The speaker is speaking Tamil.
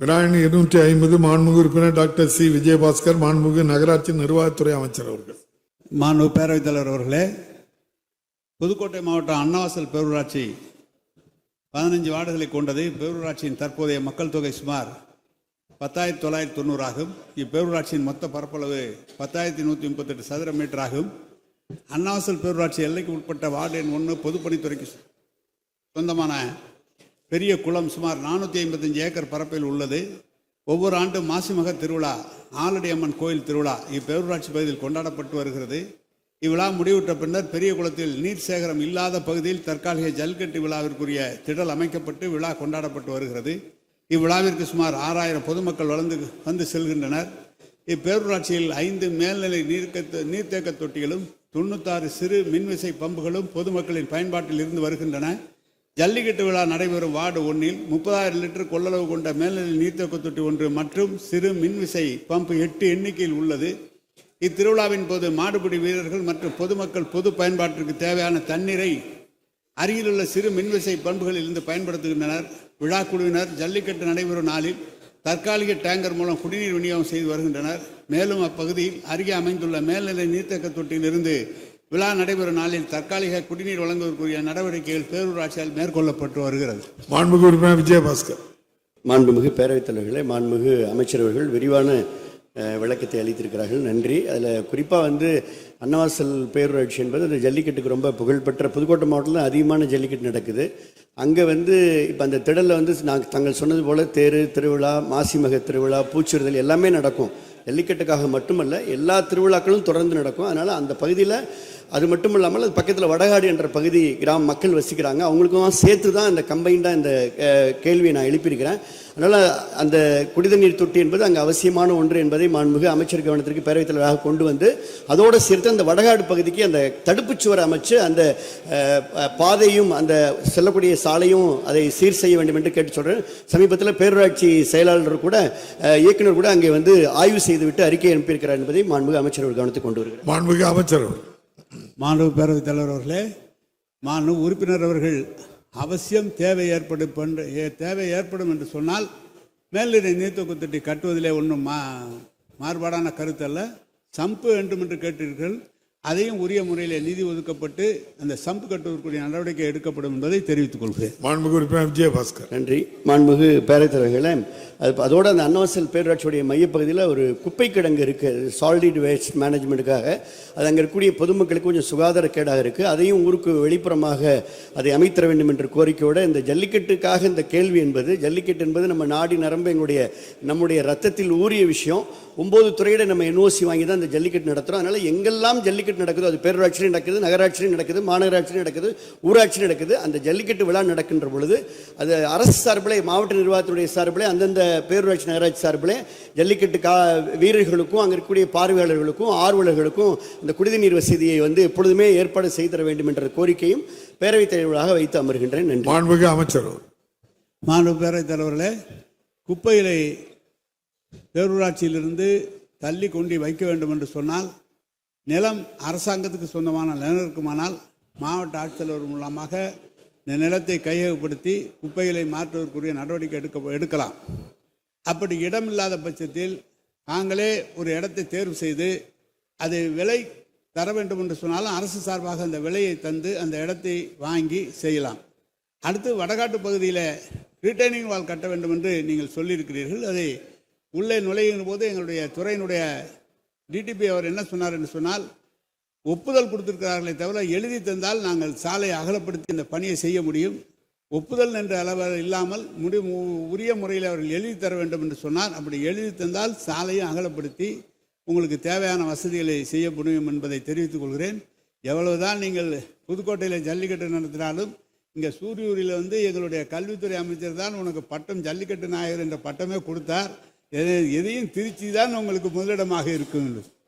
விராயணி இருநூற்றி ஐம்பது மாண்புமிகு உறுப்பினர் டாக்டர் சி. விஜயபாஸ்கர் மாண்புமிகு நகராட்சி நிர்வாகத்துறை அமைச்சர் அவர்கள். மாண்பு பேரவைத் தலைவர் அவர்களே புதுக்கோட்டை மாவட்டம் அன்னவாசல் பேரூராட்சி பதினஞ்சு வார்டுகளை கொண்டது. பேரூராட்சியின் தற்போதைய மக்கள் தொகை சுமார் பத்தாயிரத்தி தொள்ளாயிரத்தி தொண்ணூறு ஆகும். இப்பேரூராட்சியின் மொத்த பரப்பளவு பத்தாயிரத்தி நூற்றி முப்பத்தெட்டு சதுர மீட்டர் ஆகும். அன்னவாசல் பேரூராட்சி எல்லைக்கு உட்பட்ட வார்டு எண் ஒன்று பொதுப்பணித்துறைக்கு சொந்தமான பெரிய குளம் சுமார் நானூற்றி ஐம்பத்தஞ்சு ஏக்கர் பரப்பில் உள்ளது. ஒவ்வொரு ஆண்டும் மாசிமக திருவிழா ஆலடி அம்மன் கோயில் திருவிழா இப்பேரூராட்சி பகுதியில் கொண்டாடப்பட்டு வருகிறது. இவ்விழா முடிவுற்ற பின்னர் பெரிய குளத்தில் நீர் சேகரம் இல்லாத பகுதியில் தற்காலிக ஜல்கட்டு விழாவிற்குரிய திடல் அமைக்கப்பட்டு விழா கொண்டாடப்பட்டு வருகிறது. இவ்விழாவிற்கு சுமார் ஆறாயிரம் பொதுமக்கள் வளர்ந்து வந்து செல்கின்றனர். இப்பேரூராட்சியில் ஐந்து மேல்நிலை நீர்க்க நீர்த்தேக்க தொட்டிகளும் தொண்ணூத்தாறு சிறு மின்விசை பம்புகளும் பொதுமக்களின் பயன்பாட்டில் இருந்து வருகின்றன. ஜல்லிக்கட்டு விழா நடைபெறும் வார்டு ஒன்றில் முப்பதாயிரம் லிட்டர் கொள்ளளவு கொண்ட மேல்நிலை நீர்த்தேக்க தொட்டி ஒன்று மற்றும் சிறு மின்விசை பம்ப் எட்டு எண்ணிக்கையில் உள்ளது. இத்திருவிழாவின் போது மாடுபிடி வீரர்கள் மற்றும் பொதுமக்கள் பொது பயன்பாட்டிற்கு தேவையான தண்ணீரை அருகிலுள்ள சிறு மின்விசை பண்புகளில் இருந்து பயன்படுத்துகின்றனர். விழா குழுவினர் ஜல்லிக்கட்டு நடைபெறும் நாளில் தற்காலிக டேங்கர் மூலம் குடிநீர் விநியோகம் செய்து வருகின்றனர். மேலும் அப்பகுதியில் அருகே அமைந்துள்ள மேல்நிலை நீர்த்தக்க தொட்டியிலிருந்து விழா நடைபெறும் நாளில் தற்காலிக குடிநீர் வழங்குவதற்குரிய நடவடிக்கைகள் பேரூராட்சியால் மேற்கொள்ளப்பட்டு வருகிறது. மாண்புமிகு உறுப்பினர் விஜயபாஸ்கர். மாண்புமிகு பேரவைத் தலைவர்களே மாண்புமிகு அமைச்சரவர்கள் விரிவான விளக்கத்தை அளித்திருக்கிறார்கள். நன்றி. அதில் குறிப்பாக வந்து அன்னவாசல் பேரூராட்சி என்பது அந்த ஜல்லிக்கட்டுக்கு ரொம்ப புகழ்பெற்ற புதுக்கோட்டை மாவட்டத்தில் அதிகமான ஜல்லிக்கட்டு நடக்குது. அங்கே வந்து இப்போ அந்த திடலில் வந்து நாங்கள் தாங்கள் சொன்னது போல் தேர் திருவிழா மாசிமக திருவிழா பூச்சிறுதல் எல்லாமே நடக்கும். ஜல்லிக்கட்டுக்காக மட்டுமல்ல எல்லா திருவிழாக்களும் தொடர்ந்து நடக்கும். அதனால் அந்த பகுதியில் அது மட்டும் இல்லாமல் அது பக்கத்தில் வடகாடு என்ற பகுதி கிராம மக்கள் வசிக்கிறாங்க. அவங்களுக்கும் சேர்த்து தான் இந்த கம்பைண்டாக இந்த கேள்வியை நான் எழுப்பியிருக்கிறேன். அதனால் அந்த குடிதண்ணீர் தொட்டி என்பது அங்கே அவசியமான ஒன்று என்பதை மாண்புமிகு அமைச்சர் கவனத்திற்கு பேரவைத் தலைவராக கொண்டு வந்து அதோடு சேர்த்து அந்த வடகாடு பகுதிக்கு அந்த தடுப்புச் சுவர் அமைச்சு அந்த பாதையும் அந்த செல்லக்கூடிய சாலையும் அதை சீர் செய்ய வேண்டும் என்று கேட்டு சொல்கிறேன் சமீபத்தில் பேரூராட்சி செயலாளர் கூட இயக்குனர் கூட அங்கே வந்து ஆய்வு செய்துவிட்டு அறிக்கை அனுப்பியிருக்கிறார் என்பதை மாண்புமிகு அமைச்சர் அவர்கள் கவனத்துக்கு கொண்டு வருகிறார். மாண்புமிகு அமைச்சர் மாண்பு பேரவைத் தலைவர் அவர்களே மாண்பு உறுப்பினர் அவர்கள் அவசியம் தேவை ஏற்படும் தேவை ஏற்படும் என்று சொன்னால் மேல்நிலை நீர்த்தொக்கு தொட்டி கட்டுவதிலே ஒன்றும் மா மாறுபாடான கருத்தல்ல சம்பு வேண்டும் என்று கேட்டீர்கள். அதையும் உரிய முறையில் நிதி ஒதுக்கப்பட்டு அந்த சம்பு கட்டுவதற்குரிய நடவடிக்கை எடுக்கப்படும் என்பதை தெரிவித்துக் கொள்கிறேன். மாண்புமிகு உறுப்பினர் விஜயபாஸ்கர். நன்றி. மாண்புமிகு பேரவைத் தலைவர்களே அது அதோட அந்த அன்னவாசல் பேரூராட்சியுடைய மையப்பகுதியில் ஒரு குப்பை கிடங்கு இருக்குது சாலிட் வேஸ்ட் மேனேஜ்மெண்ட்டுக்காக அது அங்கே இருக்கக்கூடிய பொதுமக்களுக்கு கொஞ்சம் சுகாதார கேடாக இருக்குது அதையும் ஊருக்கு வெளிப்புறமாக அதை அமைத்தர வேண்டும் என்ற கோரிக்கையோட இந்த ஜல்லிக்கட்டுக்காக இந்த கேள்வி என்பது ஜல்லிக்கட்டு என்பது நம்ம நாடி நரம்பு எங்களுடைய நம்முடைய ரத்தத்தில் ஊறிய விஷயம். ஒன்பது துறையிட நம்ம என்ஓசி வாங்கி தான் இந்த ஜல்லிக்கட்டு நடத்துகிறோம் அதனால் எங்கெல்லாம் ஜல்லிக்கட்டு நடக்குதோ அது பேரூராட்சியிலும் நடக்குது நகராட்சியிலும் நடக்குது மாநகராட்சியிலும் நடக்குது ஊராட்சி நடக்குது. அந்த ஜல்லிக்கட்டு விழா நடக்கின்ற பொழுது அது அரசு சார்பிலே மாவட்ட நிர்வாகத்துடைய சார்பிலே அந்தந்த பேரூராட்சி நகராட்சி சார்பிலே ஜல்லிக்கட்டு கா வீரர்களுக்கும் அங்கே இருக்கக்கூடிய பார்வையாளர்களுக்கும் ஆர்வலர்களுக்கும் இந்த குடிநீர் வசதியை வந்து எப்பொழுதுமே ஏற்பாடு செய்து தர வேண்டும் என்ற கோரிக்கையும் பேரவைத் தலைவராக வைத்து அமர்கின்றேன். நன்றி. மாண்புமிகு அமைச்சர் மாண்பு பேரவைத் தலைவர்களே குப்பைகளை பேரூராட்சியிலிருந்து தள்ளி கொண்டு வைக்க வேண்டும் என்று சொன்னால் நிலம் அரசாங்கத்துக்கு சொந்தமான நிலம் இருக்குமானால் மாவட்ட ஆட்சித்தலைவர் மூலமாக இந்த நிலத்தை கையகப்படுத்தி குப்பைகளை மாற்றுவதற்குரிய நடவடிக்கை எடுக்க எடுக்கலாம். அப்படி இடம் இல்லாத பட்சத்தில் நாங்களே ஒரு இடத்தை தேர்வு செய்து அது விலை தர வேண்டும் என்று சொன்னாலும் அரசு சார்பாக அந்த விலையை தந்து அந்த இடத்தை வாங்கி செய்யலாம். அடுத்து வடகாட்டு பகுதியில் ரிட்டைனிங் வால் கட்ட வேண்டும் என்று நீங்கள் சொல்லியிருக்கிறீர்கள். அதை உள்ளே நுழையும் போது எங்களுடைய துறையினுடைய டிடிபி அவர் என்ன சொன்னார் என்று சொன்னால் ஒப்புதல் கொடுத்திருக்கிறார்களே தவிர எழுதி தந்தால் நாங்கள் சாலை அகலப்படுத்தி இந்த பணியை செய்ய முடியும். ஒப்புதல் என்ற அளவு இல்லாமல் முடி உரிய முறையில் அவர்கள் எழுதி தர வேண்டும் என்று சொன்னார் அப்படி எழுதி தந்தால் சாலையை அகலப்படுத்தி உங்களுக்கு தேவையான வசதிகளை செய்ய முடியும் என்பதை தெரிவித்துக் கொள்கிறேன். எவ்வளவுதான் நீங்கள் புதுக்கோட்டையில் ஜல்லிக்கட்டு நடத்தினாலும் இங்கே சூரியூரில் வந்து எங்களுடைய கல்வித்துறை அமைச்சர் தான் உனக்கு பட்டம் ஜல்லிக்கட்டு நாயகர் என்ற பட்டமே கொடுத்தார். எதையும் திருச்சி தான் உங்களுக்கு முதலிடமாக இருக்கும்